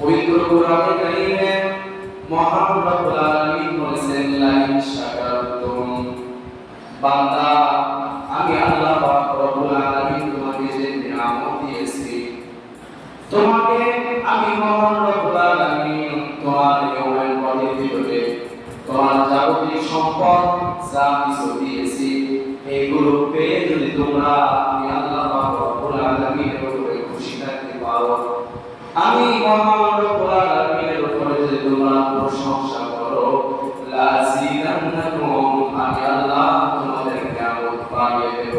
পবিত্র কোরআনে কারিমে মহান রব্বুল আলামিন বলেছেন, লাইন শাকারতুম বান্দা, আমি আল্লাহ পাক রব্বুল আলামিন তোমাকে যে নিয়ামত দিয়েছি, তোমাকে আমি মহান রব্বুল আলামিন তোমার তোমার যাবতীয় সম্পদ যা কিছু দিয়েছি এইগুলো পেয়ে যদি তোমরা আমি আল্লাহ পাক রব্বুল আলামিনের উপরে খুশি থাকতে পারো, আমি মহান প্রশংসা করো আমি আল্লাহ দেব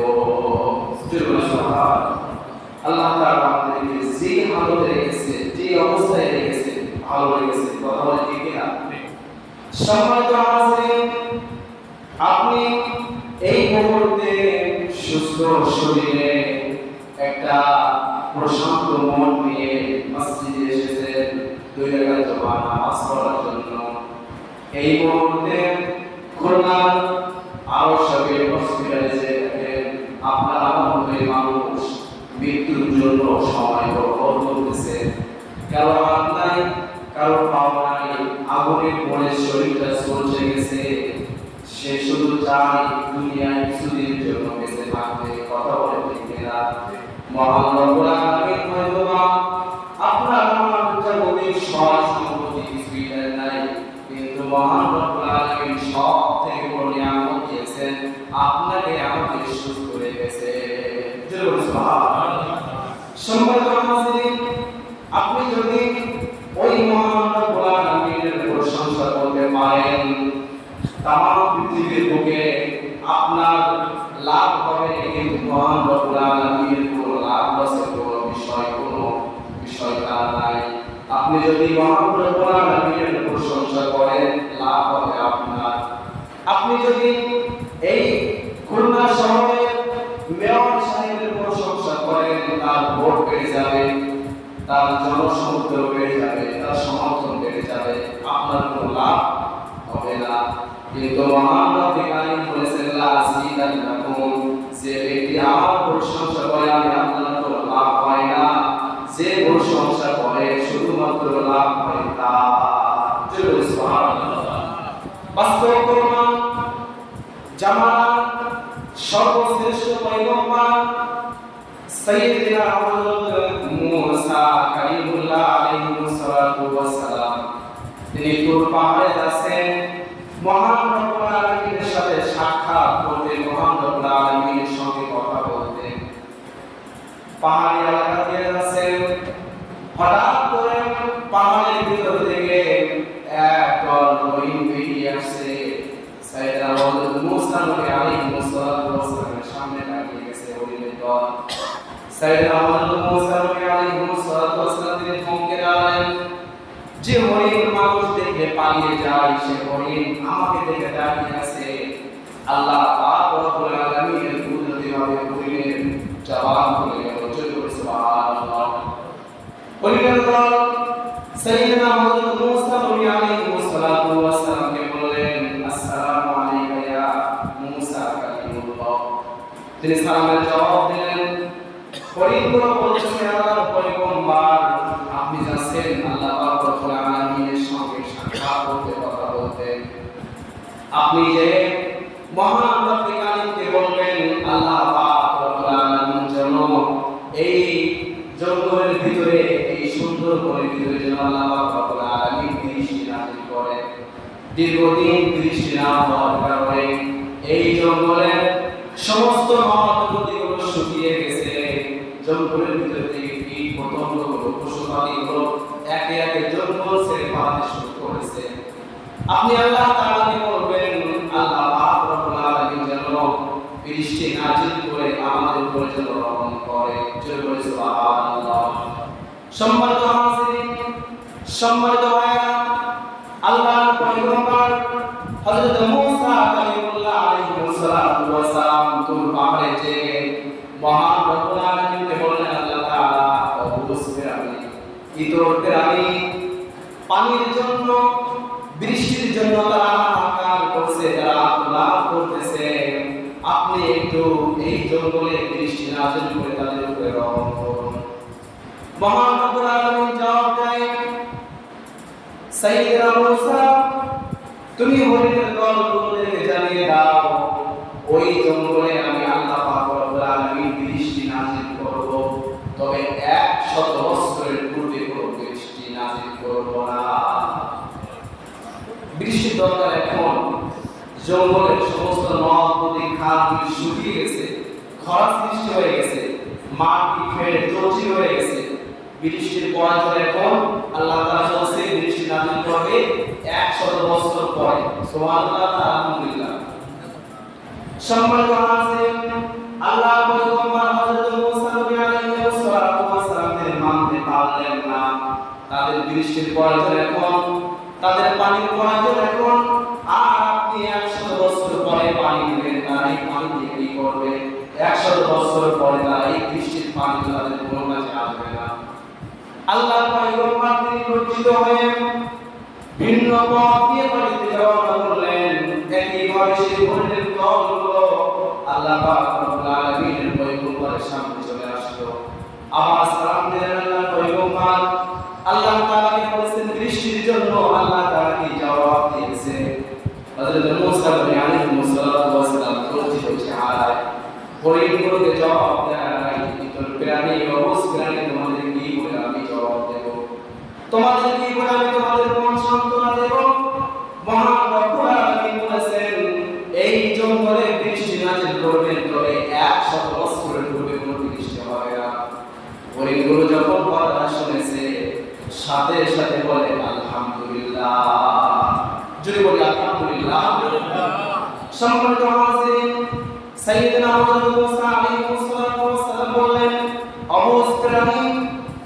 আল্লাহ তাআলা আমাদেরকে যে হালতে রেখেছে যে অবস্থায় রেখেছে ভালো রেখেছে কথা বলে ঠিক না আপনি এই মুহূর্তে সুস্থ শরীরে এই মুহূর্তে খুলনার আরও সবে হসপিটালে আপনারা আপনার মানুষ মৃত্যুর জন্য সময় গ্রহণ করতেছে। কারও হাত নাই, কারও পাও নাই আগুনের পরে শরীরটা চলছে গেছে। সে শুধু চায় দুনিয়ায় কিন্তু কারীম বলেছেন, লা আসিদান্নাকুম যে ব্যক্তি আমার প্রশংসা করে, আমি আপনার কোনো লাভ না। যে প্রশংসা করে, শুধুমাত্র লাভ তা। বাস্তব প্রমাণ, জামানা, সর্বশ্রেষ্ঠ তিনি তুর পাহাড়ে মহান রব্বুল সাথে সাক্ষাৎ করতে, মহান রব্বুল সঙ্গে কথা বলতে। পাহাড়ি এলাকা দিয়ে আছেন হঠাৎ করে পাহাড়ের ভিতর থেকে এক যে হরিণ মানুষ দেখে পালিয়ে যায়, সে হরিণ আমাকে দেখে দাঁড়িয়ে আছে, আল্লাহ পাক রব্বুল আলামিনের কুদরতি ভাবে হরিণের জবাব করে গেল জয় করে সুবহানাল্লাহ। হরিণের দল সাইয়েদনা হযরত মূসা নবী আলাইহিস সালাতু ওয়াস সালামকে বললেন, আসসালামু আলাইকা ইয়া মূসা কালিমুল্লাহ। তিনি সালামের জবাব দিলেন হরিণগুলো আপনি যে মহান বলবেন, আল্লাহ এই জঙ্গলের ভিতরে, এই সুন্দর বনের ভিতরে যেন আল্লাহ দৃষ্টি নাজিল দীর্ঘদিন দৃষ্টি না হওয়ার কারণে এই জঙ্গলের সমস্ত নদ শুকিয়ে গেছে। জঙ্গলের ভিতর থেকে কীট একে একে জঙ্গল ছেড়ে পালাতে শুরু করেছে। আপনি আল্লাহ করে আমাদের উপরে যেন করে। সম্মানিত সম্মানিত ভাইরা আল্লাহর পয়গম্বর হযরত মূসা আলাইহিস সালাম পাহাড়ে যে মহান জঙ্গলে বৃষ্টি নাজিল করে তুমি জানিয়ে দাও, ওই জঙ্গলে আমি আল্লাহ পাক বৃষ্টি নাজিল করব। তবে এক শত বছরের পূর্বে কোনো বৃষ্টি নাজিল করব না। বৃষ্টির দরকার এখন। জঙ্গলের সমস্ত নদ, নদী খালগুলি শুকিয়ে গেছে। খরা সৃষ্টি হয়ে গেছে। মাটি ফেলে জর্জি হয়ে গেছে। বৃষ্টির প্রয়োজন এখন আল্লাহ তাআলা বলছে, বৃষ্টি নাজিল করবে 100 বছর পরে। সুবহানাল্লাহ, আলহামদুলিল্লাহ। সম্মানিত হাজির আল্লাহ পয়গম্বর হযরত মুসা নবী আলাইহিস সালাতু ওয়াস সালামের মানতে পারলেন না। তাদের বৃষ্টির প্রয়োজন এখন, তাদের পানির প্রয়োজন এখন। আর আপনি 100 বছর পরে পানি দিবেন তারা এই পানি দিয়ে কি করবে 100 বছর পরে তারা এই বৃষ্টির পানি তাদের কোনো কাজে আসবে না। আল্লাহ পয়গম্বর তিনি লজ্জিত হয়ে ভিন্ন পথ দিয়ে বাড়িতে রওনা করলেন। একইভাবে সেই হরিণের দলগুলো আল্লাহ পাক রব্বুল আলামিনের পয়গম্বরের সামনে চলে আসলো। আবার সালাম দিলেন আল্লাহ পয়গম্বর। আল্লাহ তাআলাকে বলেছেন? বৃষ্টির জন্য আল্লাহ তাআলাকে জবাব দিয়েছে। হযরত মুসা আলাইহিস সালাম লজ্জিত চেহারায় জবাব প্রাণী প্রাণী তোমাদের কি বলে আমি জবাব দেব? তোমাদের কি বলে আমি তোমাদের সান্ত্বনা দেব? বলেছেন, এই জঙ্গলে বৃষ্টি নাজিল করবেন তবে 100 বছরের পূর্বে কোনো বৃষ্টি হবে না। যখন কথা শুনেছে, সাথে সাথে বলে, আলহামদুলিল্লাহ। যদি বলি, আলহামদুলিল্লাহ। সম্মানিত সাইয়েদনা হযরত মুসা আলাইহিস সালাতু ওয়াস সালাম বললেন অবস্থানি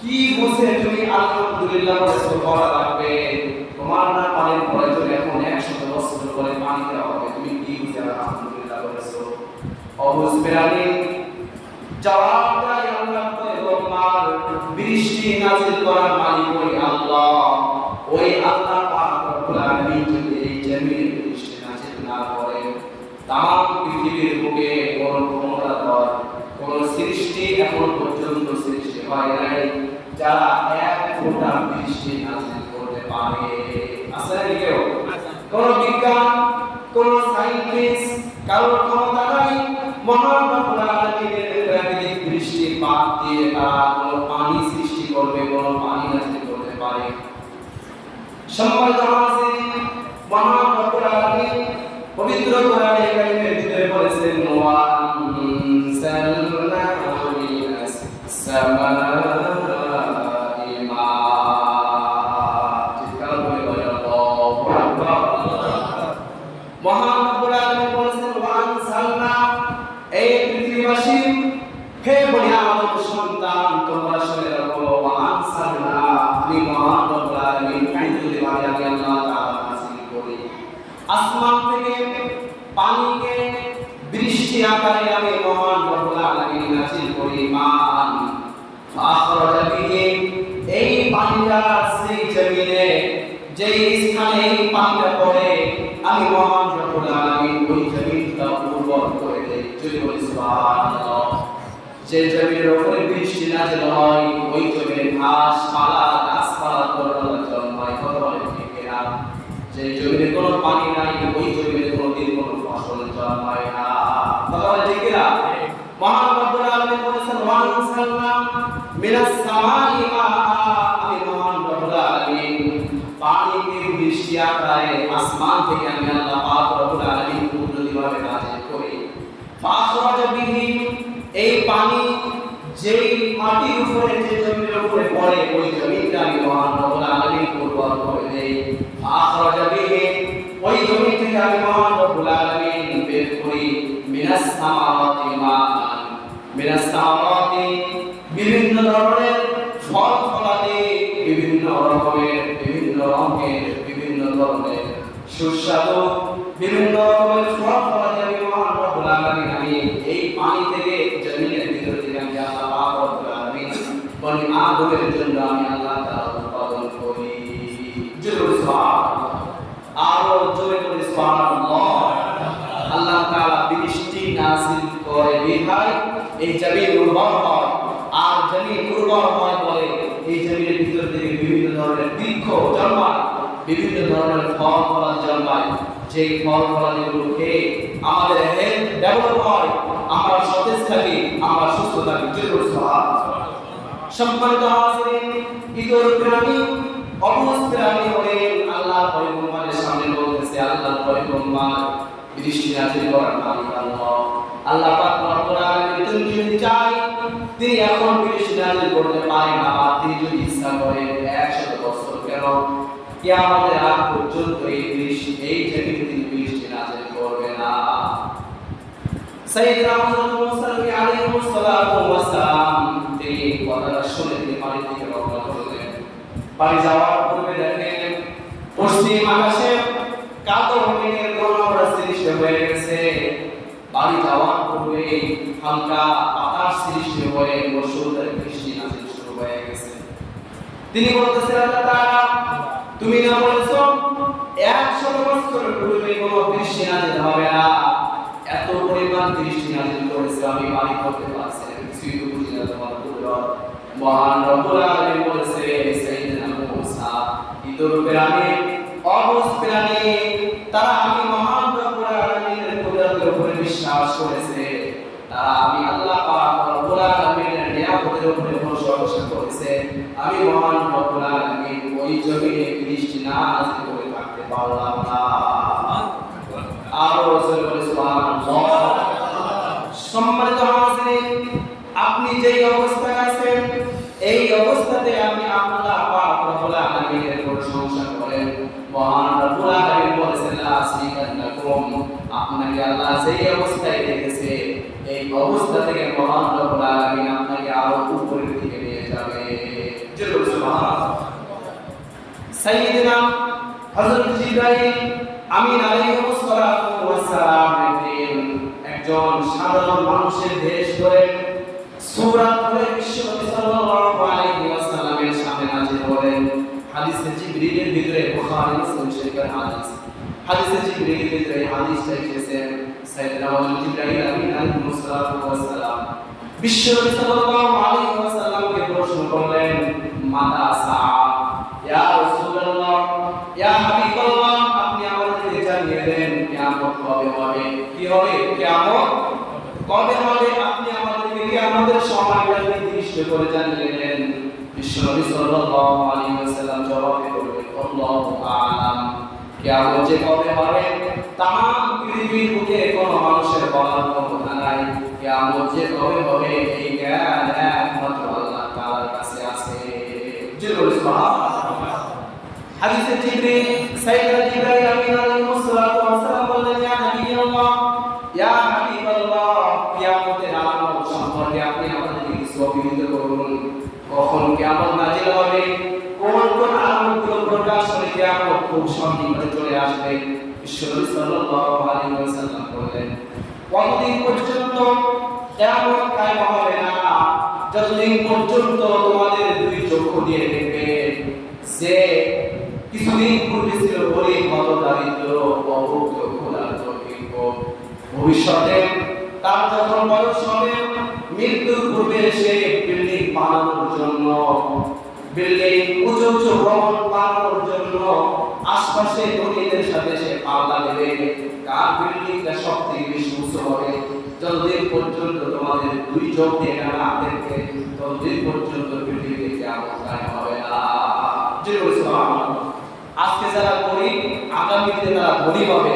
কি বুঝে তুমি আলহামদুলিল্লাহ বলেছ বলা লাগবে? তোমার না পানির প্রয়োজন এখন 100 বছর পরে পানি দেওয়া হবে। তুমি কি বুঝে আলহামদুলিল্লাহ বলেছ অবস্থানি জবাব দেয় আল্লাহ পয়গম্বর বৃষ্টি নাজিল করার মালিক ওই আল্লাহ। বৃষ্টি নাজিল না তাম পৃথিবীর বুকে কোন ক্ষমতাধর কোন সৃষ্টি এখন পর্যন্ত সৃষ্টি হয় নাই যারা এক ফোঁটা বৃষ্টি নাজিল করতে পারে। আছে কেউ? কোন বিজ্ঞান, কোন সাইন্টিস্ট কারোর ক্ষমতা নাই, মহান আলামিনের বৃষ্টিপাত দিয়ে তারা কোন পানি সৃষ্টি করবে, কোন পানি নাজিল করতে পারে। সম্মানিত পানিটা পড়ে আমি মহান রব্বুল আলামিন ওই জমিনটা উর্বর করে দেই। যদি বলি সুবহানাল্লাহ যে জমির উপরে বৃষ্টি নাজিল হয় ওই জমির ঘাস পালা গাছপালা তরল জন্মায়। কথা বলে ঠিক না যে জমিতে কোনো পানি নাই ওই জমিতে কোনোদিন কোনো ফসল জন্মায় না। কথা বলে ঠিক না মহান রব্বুল আলামিন বলেছেন ওয়া আনসালনা মিনাস সামাই মা আকারে আসমান থেকে আমি আল্লাহ পাক রব্বুল আলামিন নাজিল করি। এই পানি যেই মাটির উপরে, যে জমির উপরে পড়ে, ওই আমি মহান রব্বুল আলামিন করে দেই। ওই জমি থেকে আমি মহান রব্বুল আলামিন বের করি। মিনাস সামাওয়াতি মান মিনাস সামাওয়াতি বিভিন্ন ধরনের সুস্বাদু, বিভিন্ন রকমের ফল ফলাদি আমি মহান রব্বুল আলামিন, আমি এই পানি থেকে জমিনের ভিতর থেকে আমি আল্লাহ পাক রব্বুল আলামিন বনি আদমের জন্য আমি আল্লাহ তাআলা উৎপাদন করি। জোরে সুবহানাল্লাহ। আরও জোরে করে সুবহানাল্লাহ। আল্লাহ তাআলা বৃষ্টি নাযিল করে বিধায় এই জমিন উর্বর হয়। আর জমিন উর্বর হয় বলে এই জমিনের ভিতর থেকে বিভিন্ন ধরনের বৃক্ষ জন্মায়। বিভিন্ন ধরনের ফল ফলাদি জন্মায়। যেই ফল ফলাদিগুলো খেয়ে আমাদের হেলথ ডেভেলপ হয়, আমরা সতেজ থাকি, আমরা সুস্থ থাকি। সম্মানিত হাজিরিন হলেন আল্লাহ সামনে বলতেছে আল্লাহ দৃষ্টি করার মালিক আল্লাহ আল্লাহ পাক যদি চাই, তিনি এখন দৃষ্টি করতে পারেন না তিনি যদি ইচ্ছা করেন 100 বছর কেন কিয়ামতের আগ পর্যন্ত এই দৃষ্টি এই জমিনে তিনি দৃষ্টি নাজিল করবে না। সাইয়েদনা হযরত মুসা আলাইহিস সালাতু ওয়াস সালাম তিনি কথাটা শুনে তিনি বাড়ির দিকে রওনা করলেন বাড়ি যাওয়ার পূর্বে দেখেন পশ্চিম আকাশে কালো মেঘের ঘনঘটা সৃষ্টি হয়ে গেছে। বাড়ি যাওয়ার পূর্বে হালকা বাতাস সৃষ্টি হয়ে বসুদের বৃষ্টি নাজিল শুরু হয়ে গেছে। তিনি বলতেছেন, আল্লাহ তুমি না বলেছ 100 বছর পূর্বে কোনো বৃষ্টি নাজিল হবে না। এত পরিমাণ করেছে, আমি বাড়ি করতে পারছি কিছুই তো বুঝি না তোমার মহান রব্বুল আলামিন বলেছে সাইয়েদনা মুসা তারা আমি মহান রব্বুল আলামিনের কুদরতের উপরে বিশ্বাস করেছে। তারা আমি আল্লাহ পাক রব্বুল আলামিনের নিয়ামতের উপরে ভরসা করেছে। আমি মহান রব্বুল আলামিন ওই জমিনে বৃষ্টি না নাজিল করে থাকতে পারলাম না। আরও রসুল বলে সম্মানিত হাজিরিন, আপনি যেই অবস্থায় আছেন, এই অবস্থাতে আপনি আল্লাহ পাক রব্বুল আলামিনের প্রশংসা করেন। মহান রব্বুল আলামিন বলেছেন, লা আসরিকান্নাকুম। আপনাকে আল্লাহ যেই অবস্থায় রেখেছে, এই অবস্থা থেকে মহান রব্বুল আলামিন আপনাকে আরও উপরের দিকে নিয়ে যাবে। জোরে সুবহানাল্লাহ। সাইয়েদনা হযরত জিবরাইল আমিন আলাইহিস সালাতু ওয়াস সালাম একজন সাধারণ মানুষের দেশ করে সূরা ধরে বিশ্বনবী সাল্লাল্লাহু আলাইহি ওয়াসাল্লামের সামনে নাজিল করেন হাদিসে জিবরিলের ভিতরে বুখারী, মুসলিম শরীফের হাদিস। হাদিসে জিবরিলের ভিতরে হাদিসটা এসেছে, সাইয়েদনা হযরত আমিন আলাইহিস সালাতু ওয়াস সালাম। সাল্লাল্লাহু আলাইহি প্রশ্ন করলেন, মাতা সা ইয়া হাবিবাল্লাহ আপনি আমাদেরকে জানিয়ে দেন কিয়ামত কবে হবে, কি হবে? কিয়ামত কবে হবে? আপনি আমাদেরকে কিয়ামতের সময়টা নির্দিষ্ট করে জানিয়ে দেন। বিশ্বনবী সাল্লাল্লাহু আলাইহি ওয়াসাল্লাম জবাব করলেন, আল্লাহু আ'লাম। কিয়ামত যে কবে হবে? তাম পৃথিবীর বুকে কোনো মানুষের বলার ক্ষমতা নাই। কিয়ামত যে কবে হবে? এই জ্ঞান একমাত্র আল্লাহ তাআলার কাছে আছে। জোরে সুবহানাল্লাহ। সালাতু ওয়াস সালাম বললেন কিয়ামতের আলামত সম্পর্কে আপনি আমাদেরকে কিছু অভিহিত করুন। কখন কিয়ামত নাজিল হবে? কোন কোন আলামতগুলো প্রকাশ কিয়ামত খুব সন্নিকটে চলে আসবে? বিশ্বনবী সাল্লাল্লাহু আলাইহি ওয়াসাল্লাম বললেন, কতদিন পর্যন্ত কিয়ামত কায়েম হবে না? যতদিন পর্যন্ত তোমাদের দুই চক্ষু দিয়ে দেখবে যে কিছুদিন পূর্বে ছিল গরিব মত দারিদ্র অভুক্ত ক্ষুধার্ত ভিন্ন ভবিষ্যতে তার যখন বয়স হবে, মৃত্যুর পূর্বে সে বিল্ডিং বানানোর জন্য, বিল্ডিং বানানোর জন্য আশপাশে ধনীদের সাথে সে পাল্লা দেবে। কার বিল্ডিংটা সব থেকে বেশি উঁচু হবে? যতদিন পর্যন্ত তোমাদের দুই চোখ দিয়ে না ততদিন পর্যন্ত বিল্ডিং দেখতে অবস্থায় হবে না। আজকে যারা গরিব আগামী দিনে তারা ধনী হবে।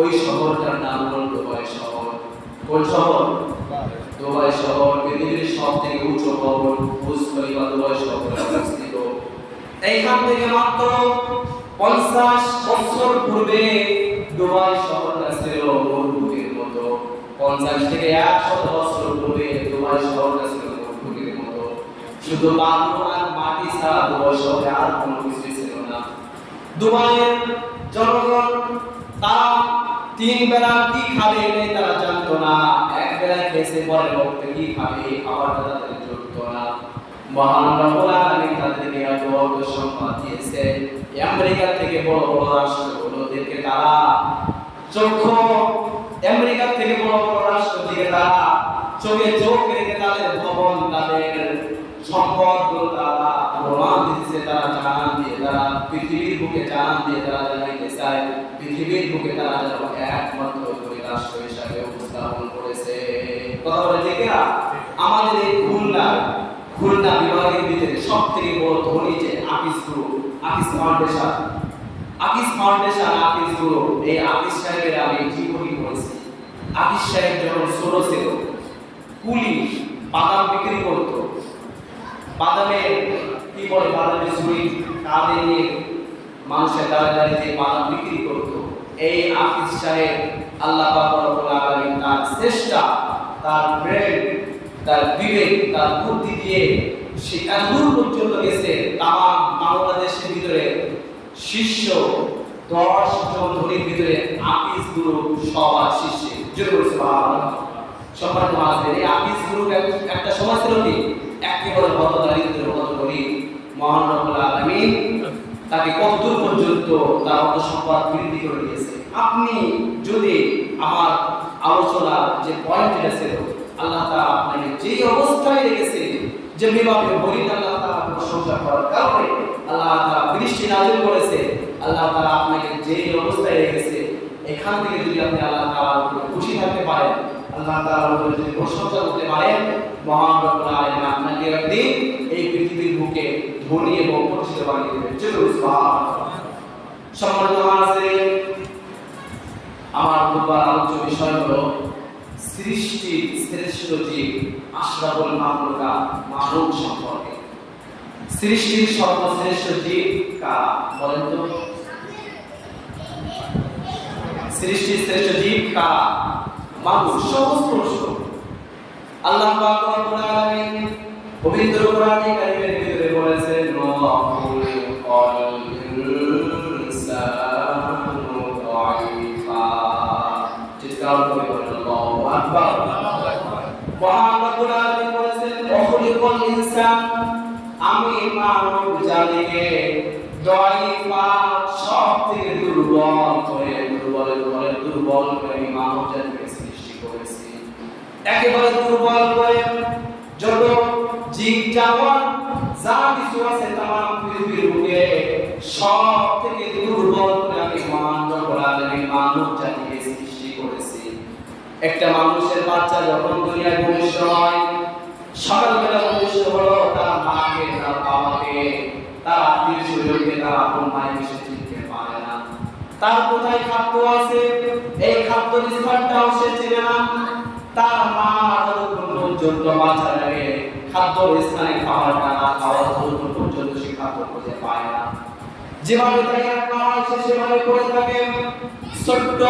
ওই শহরটার হল দুবাই শহর। কোন শহর? দুবাই শহর। পৃথিবীর সব থেকে উঁচু ভবন বুজ খলিফা দুবাই শহরে অবস্থিত। এইখান থেকে মাত্র পঞ্চাশ বছর পূর্বে দুবাই শহরটা ছিল মরুভূমির মতো। পঞ্চাশ থেকে একশো বছর পূর্বে দুবাই শহরটা ছিল মরুভূমির মতো। শুধু বালু মাটি ছাড়া দুবাই শহরে আর কোনো কিছু ছিল না। দুবাইয়ের জনগণ তারা তিন বেলা কি খাবে এটাই তারা জানতো না। এক বেলা খেয়েছে, পরের বক্তে কি খাবে খাবারটা তাদের জুটতো না। মহান রব্বুল আলামিন তাদেরকে এত সম্পদ দিয়েছে। আমেরিকা থেকে বড় বড় রাষ্ট্রগুলোদেরকে তারা চক্ষু, আমেরিকা থেকে বড় বড় রাষ্ট্র দিকে তারা চোখে চোখ রেখে তাদের ভবন, তাদের সম্পদগুলো তারা প্রমাণ দিতেছে তারা জানান দিয়ে, তারা পৃথিবীর বুকে জানান দিয়ে তারা জানাইতে চায় পৃথিবীর বুকে তারা যেন একমাত্র রাষ্ট্র হিসাবে উপস্থাপন করেছে। কথা বলে ঠিক আমাদের এই খুলনা খুলনা বিভাগের ভিতরে সব থেকে বড় ধনী যে আপিস গ্রুপ আপিস foundation. Akij foundation, Akij group এই আকিস সাহেবের আমি জীবনী করেছি আকিস সাহেব যখন ছোট ছিল পুলিশ বাদাম বিক্রি করতো বাদামে, কি বলে বাদামের ঝুড়ি কাঁধে নিয়ে মানুষের দাঁড়িয়ে দাঁড়িয়ে যে বাদাম বিক্রি করতো। এই আকিস সাহেব আল্লাহ পাক তার চেষ্টা, তার ব্রেন তার বিবেক, তার বুদ্ধি দিয়ে সে এতদূর পর্যন্ত গেছে তাম বাংলাদেশের ভিতরে শিষ্য দশ জন ধনীর ভিতরে আপিস গুরু সবার শিষ্যে। জোরে বলছে সম্মানিত এই আপিস গুরু একটা সমাজ ছিল কি? একেবারে কত দারিদ্র কত গরিব মহান রব্বুল আলামিন তাকে কতদূর পর্যন্ত তার অর্থ সম্পদ বৃদ্ধি করে দিয়েছে। আপনি যদি আমার আলোচনার যে পয়েন্ট এটা ছিল, আল্লাহ তাআলা আপনাকে যে অবস্থায় রেখেছে, যে বিভাগে বলি আল্লাহ তাআলা প্রশংসা করার কারণে আল্লাহ তাআলা বৃষ্টি নাজিল করেছে, আল্লাহ তাআলা আপনাকে যে অবস্থায় রেখেছে, এখান থেকে যদি আপনি আল্লাহ তাআলার উপরে খুশি থাকতে পারেন আল্লাহ তাআলার যদি প্রশংসা করতে পারেন, মহান রব্বুল আলামিন আপনাকে একদিন এই পৃথিবীর বুকে ধনী এবং প্রতিষ্ঠিত বানিয়ে দেবেন। চলুন সম্মানিত হাজিরিন, আমার দুবার আলোচ্য বিষয় হলো সৃষ্টি শ্রেষ্ঠ জীব আশরাফুল মাখলুকা মানব সম্পর্কে। সৃষ্টির সর্বশ্রেষ্ঠ জীব কারা বলেন তো? সৃষ্টির শ্রেষ্ঠ জীব কারা? মানুষ সহজ প্রশ্ন। আল্লাহ পাক রব্বুল আলামিন পবিত্র কোরআনে কারিমের ভিতরে বলেছেন আমি মানব সব থেকে দুর্বল করে দুর্বল দুর্বল করে আমি মানব জাতিকে সৃষ্টি করেছি একেবারে দুর্বল করে যত জীব জানোয়ার, যা কিছু আছে তাম পৃথিবীর বুকে সব থেকে দুর্বল করে আমি মহান রব্বুল আলামিন মানব জাতিকে সৃষ্টি করেছি। একটা মানুষের বাচ্চা যখন দুনিয়ায় ভূমিষ্ঠ হয়, সকালবেলা ভূমিষ্ঠ হলো তার মাকে, তার বাবাকে, তার আত্মীয় স্বজনকে, তার আপন মায়ের সে চিনতে পারে না। তার কোথায় খাদ্য আছে? এই খাদ্য স্থানটাও সে চেনে না। তার মা যতক্ষণ পর্যন্ত বাচ্চা লাগে খাদ্য স্থানে খাবারটা না খাওয়া ততক্ষণ পর্যন্ত সে খাদ্য খুঁজে পায় না। যেভাবে তাকে রাখা হয় সেভাবে করে থাকে ছোট্ট